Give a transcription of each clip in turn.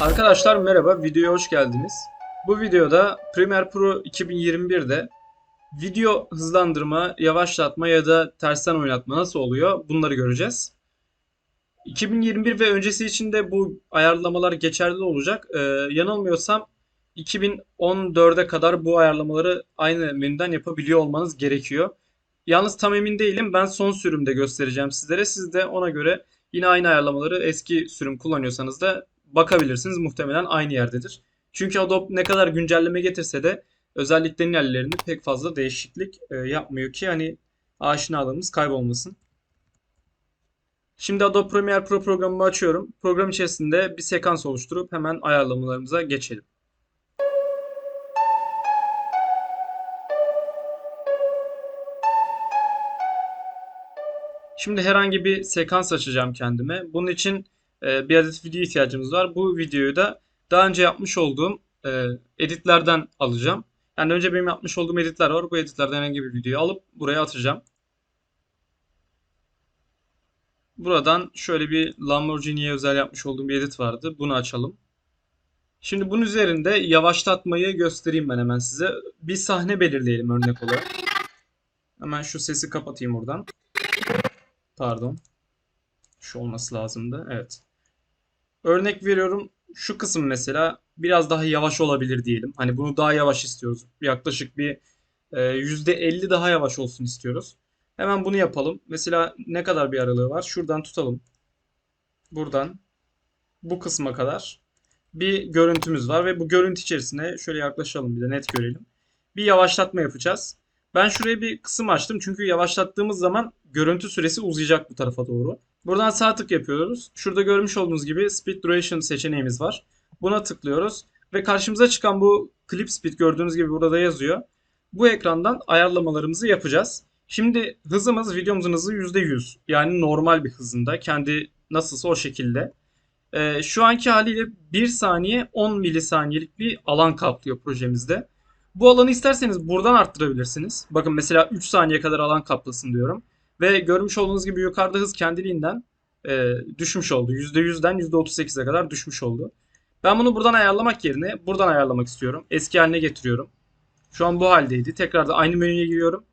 Arkadaşlar merhaba, videoya hoş geldiniz. Bu videoda Premiere Pro 2021'de video hızlandırma, yavaşlatma ya da tersten oynatma nasıl oluyor bunları göreceğiz. 2021 ve öncesi için de bu ayarlamalar geçerli olacak. Ee, yanılmıyorsam 2014'e kadar bu ayarlamaları aynı menüden yapabiliyor olmanız gerekiyor. Yalnız tam emin değilim. Ben son sürümde göstereceğim sizlere. Siz de ona göre yine aynı ayarlamaları eski sürüm kullanıyorsanız da bakabilirsiniz. Muhtemelen aynı yerdedir. Çünkü Adobe ne kadar güncelleme getirse de özelliklerin yerlerini pek fazla değişiklik e, yapmıyor ki hani aşinalığımız kaybolmasın. Şimdi Adobe Premiere Pro programımı açıyorum. Program içerisinde bir sekans oluşturup hemen ayarlamalarımıza geçelim. Şimdi herhangi bir sekans açacağım kendime. Bunun için e, bir adet video ihtiyacımız var. Bu videoyu da daha önce yapmış olduğum e, editlerden alacağım. Yani önce benim yapmış olduğum editler var. Bu editlerden herhangi bir videoyu alıp buraya atacağım. Buradan şöyle bir Lamborghini'ye özel yapmış olduğum bir edit vardı. Bunu açalım. Şimdi bunun üzerinde yavaşlatmayı göstereyim ben hemen size. Bir sahne belirleyelim örnek olarak. Hemen şu sesi kapatayım oradan. Pardon. Şu olması lazımdı. Evet. Örnek veriyorum. Şu kısım mesela biraz daha yavaş olabilir diyelim. Hani bunu daha yavaş istiyoruz. Yaklaşık bir e, %50 daha yavaş olsun istiyoruz. Hemen bunu yapalım. Mesela ne kadar bir aralığı var? Şuradan tutalım. Buradan bu kısma kadar bir görüntümüz var ve bu görüntü içerisine şöyle yaklaşalım bir de net görelim. Bir yavaşlatma yapacağız. Ben şuraya bir kısım açtım çünkü yavaşlattığımız zaman görüntü süresi uzayacak bu tarafa doğru. Buradan sağ tık yapıyoruz. Şurada görmüş olduğunuz gibi Speed Duration seçeneğimiz var. Buna tıklıyoruz ve karşımıza çıkan bu Clip Speed gördüğünüz gibi burada yazıyor. Bu ekrandan ayarlamalarımızı yapacağız. Şimdi hızımız videomuzun hızı %100. Yani normal bir hızında. Kendi nasılsa o şekilde. Ee, şu anki haliyle 1 saniye 10 milisaniyelik bir alan kaplıyor projemizde. Bu alanı isterseniz buradan arttırabilirsiniz. Bakın mesela 3 saniye kadar alan kaplasın diyorum. Ve görmüş olduğunuz gibi yukarıda hız kendiliğinden e, düşmüş oldu. %100'den %38'e kadar düşmüş oldu. Ben bunu buradan ayarlamak yerine buradan ayarlamak istiyorum. Eski haline getiriyorum. Şu an bu haldeydi. Tekrar da aynı menüye giriyorum.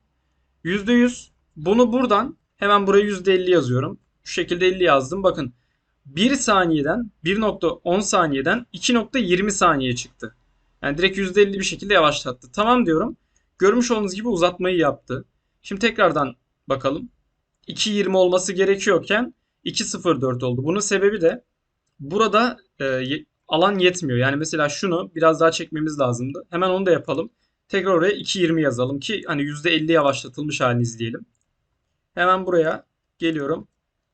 %100 bunu buradan hemen buraya %50 yazıyorum. Şu şekilde 50 yazdım. Bakın 1 saniyeden 1.10 saniyeden 2.20 saniye çıktı. Yani direkt %50 bir şekilde yavaşlattı. Tamam diyorum. Görmüş olduğunuz gibi uzatmayı yaptı. Şimdi tekrardan bakalım. 2.20 olması gerekiyorken 2.04 oldu. Bunun sebebi de burada e, alan yetmiyor. Yani mesela şunu biraz daha çekmemiz lazımdı. Hemen onu da yapalım. Tekrar oraya 2.20 yazalım ki hani %50 yavaşlatılmış halini izleyelim. Hemen buraya geliyorum.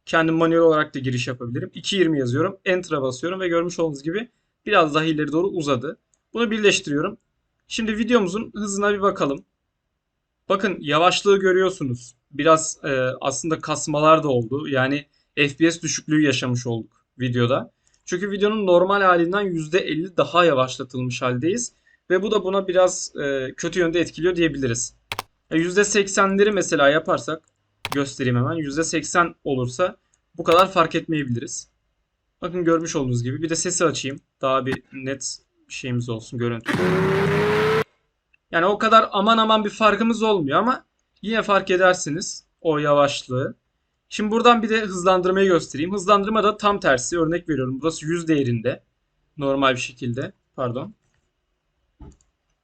Kendim manuel olarak da giriş yapabilirim. 2.20 yazıyorum. Enter'a basıyorum ve görmüş olduğunuz gibi biraz daha ileri doğru uzadı. Bunu birleştiriyorum. Şimdi videomuzun hızına bir bakalım. Bakın yavaşlığı görüyorsunuz. Biraz e, aslında kasmalar da oldu. Yani FPS düşüklüğü yaşamış olduk videoda. Çünkü videonun normal halinden %50 daha yavaşlatılmış haldeyiz. Ve bu da buna biraz e, kötü yönde etkiliyor diyebiliriz. E, %80'leri mesela yaparsak göstereyim hemen. %80 olursa bu kadar fark etmeyebiliriz. Bakın görmüş olduğunuz gibi. Bir de sesi açayım. Daha bir net bir şeyimiz olsun görüntü. Yani o kadar aman aman bir farkımız olmuyor ama yine fark edersiniz o yavaşlığı. Şimdi buradan bir de hızlandırmayı göstereyim. Hızlandırma da tam tersi. Örnek veriyorum. Burası 100 değerinde. Normal bir şekilde. Pardon.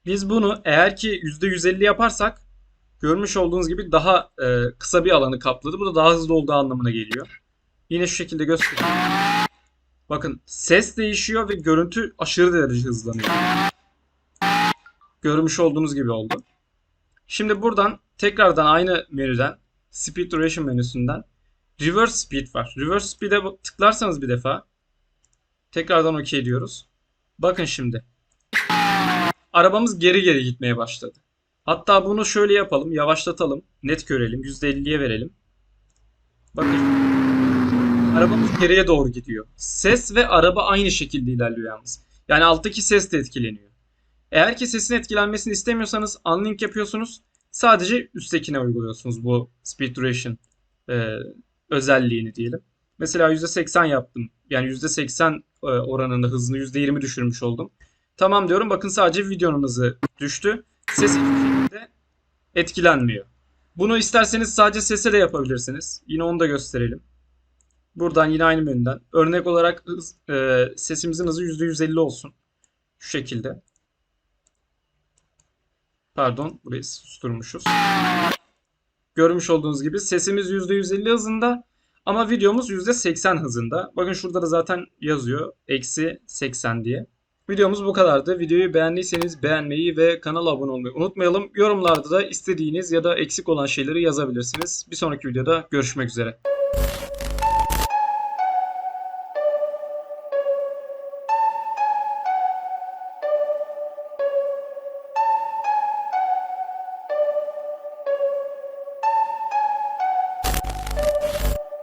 Biz bunu eğer ki %150 yaparsak görmüş olduğunuz gibi daha e, kısa bir alanı kapladı. Bu da daha hızlı olduğu anlamına geliyor. Yine şu şekilde göstereyim. Bakın ses değişiyor ve görüntü aşırı derece hızlanıyor. Görmüş olduğunuz gibi oldu. Şimdi buradan tekrardan aynı menüden Speed Duration menüsünden Reverse Speed var. Reverse Speed'e tıklarsanız bir defa tekrardan OK diyoruz. Bakın şimdi. Arabamız geri geri gitmeye başladı. Hatta bunu şöyle yapalım. Yavaşlatalım. Net görelim. %50'ye verelim. Bakın. Arabamız geriye doğru gidiyor. Ses ve araba aynı şekilde ilerliyor yalnız. Yani alttaki ses de etkileniyor. Eğer ki sesin etkilenmesini istemiyorsanız unlink yapıyorsunuz. Sadece üsttekine uyguluyorsunuz bu speed duration e, özelliğini diyelim. Mesela %80 yaptım. Yani %80 e, oranında hızını %20 düşürmüş oldum. Tamam diyorum. Bakın sadece videonun hızı düştü. Ses hiçbir etkilenmiyor. Bunu isterseniz sadece sese de yapabilirsiniz. Yine onu da gösterelim. Buradan yine aynı menüden. Örnek olarak e, sesimizin hızı %150 olsun. Şu şekilde. Pardon, burayı susturmuşuz. Görmüş olduğunuz gibi sesimiz %150 hızında ama videomuz %80 hızında. Bakın şurada da zaten yazıyor. Eksi 80 diye. Videomuz bu kadardı. Videoyu beğendiyseniz beğenmeyi ve kanala abone olmayı unutmayalım. Yorumlarda da istediğiniz ya da eksik olan şeyleri yazabilirsiniz. Bir sonraki videoda görüşmek üzere.